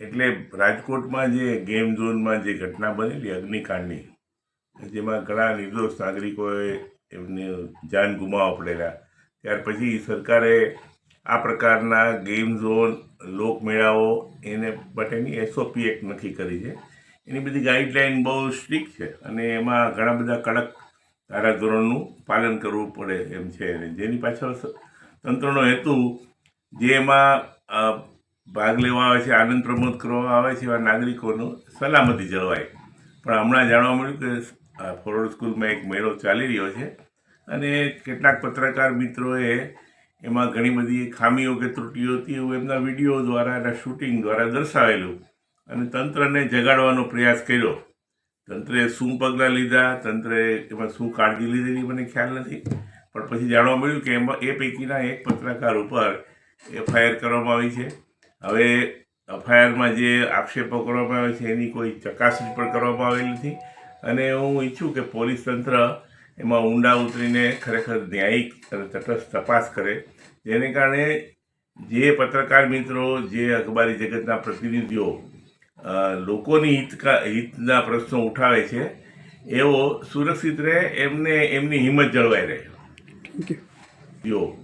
એટલે રાજકોટમાં જે ગેમ ઝોનમાં જે ઘટના બનેલી અગ્નિકાંડની, જેમાં ઘણા નિર્દોષ નાગરિકોએ એમને જાન ગુમાવવા પડેલા. ત્યાર પછી સરકારે આ પ્રકારના ગેમ ઝોન, લોકમેળાઓ એને માટેની એસઓપી એક નક્કી કરી છે. એની બધી ગાઈડલાઇન બહુ સ્ટ્રિક્ટ છે અને એમાં ઘણા બધા કડક ધારાધોરણનું પાલન કરવું પડે એમ છે. જેની પાછળ તંત્રનો હેતુ, જે એમાં ભાગ લેવા આવે છે, આનંદ પ્રમોદ કરવા આવે છે એવા નાગરિકોનું સલામતી જળવાય. પણ હમણાં જાણવા મળ્યું કે ફોરવર્ડ સ્કૂલમાં એક મેળો ચાલી રહ્યો છે અને કેટલાક પત્રકાર મિત્રોએ એમાં ઘણી બધી ખામીઓ કે ત્રુટીઓ હતી એવું એમના વીડિયો દ્વારા એના શૂટિંગ દ્વારા દર્શાવેલું અને તંત્રને જગાડવાનો પ્રયાસ કર્યો. તંત્રે શું પગલાં લીધા તંત્રે એમાં શું કાળજી લીધેલી મને ખ્યાલ નથી. પણ પછી જાણવા મળ્યું કે એમાં એ પૈકીના એક પત્રકાર ઉપર એફઆઈઆર કરવામાં આવી છે. હવે એફઆઈઆરમાં જે આક્ષેપો કરવામાં આવે છે એની કોઈ ચકાસણી પણ કરવામાં આવેલી નથી. અને હું ઈચ્છું કે પોલીસ તંત્ર એમાં ઊંડા ઉતરીને ખરેખર ન્યાયિક અને તટસ્થ તપાસ કરે. જેને કારણે જે પત્રકાર મિત્રો જે અખબારી જગતના પ્રતિનિધિઓ લોકોની હિતકા હિતના પ્રશ્નો ઉઠાવે છે એવો સુરક્ષિત રહે એમને એમની હિંમત જળવાઈ રહે. થેન્ક યુ યો.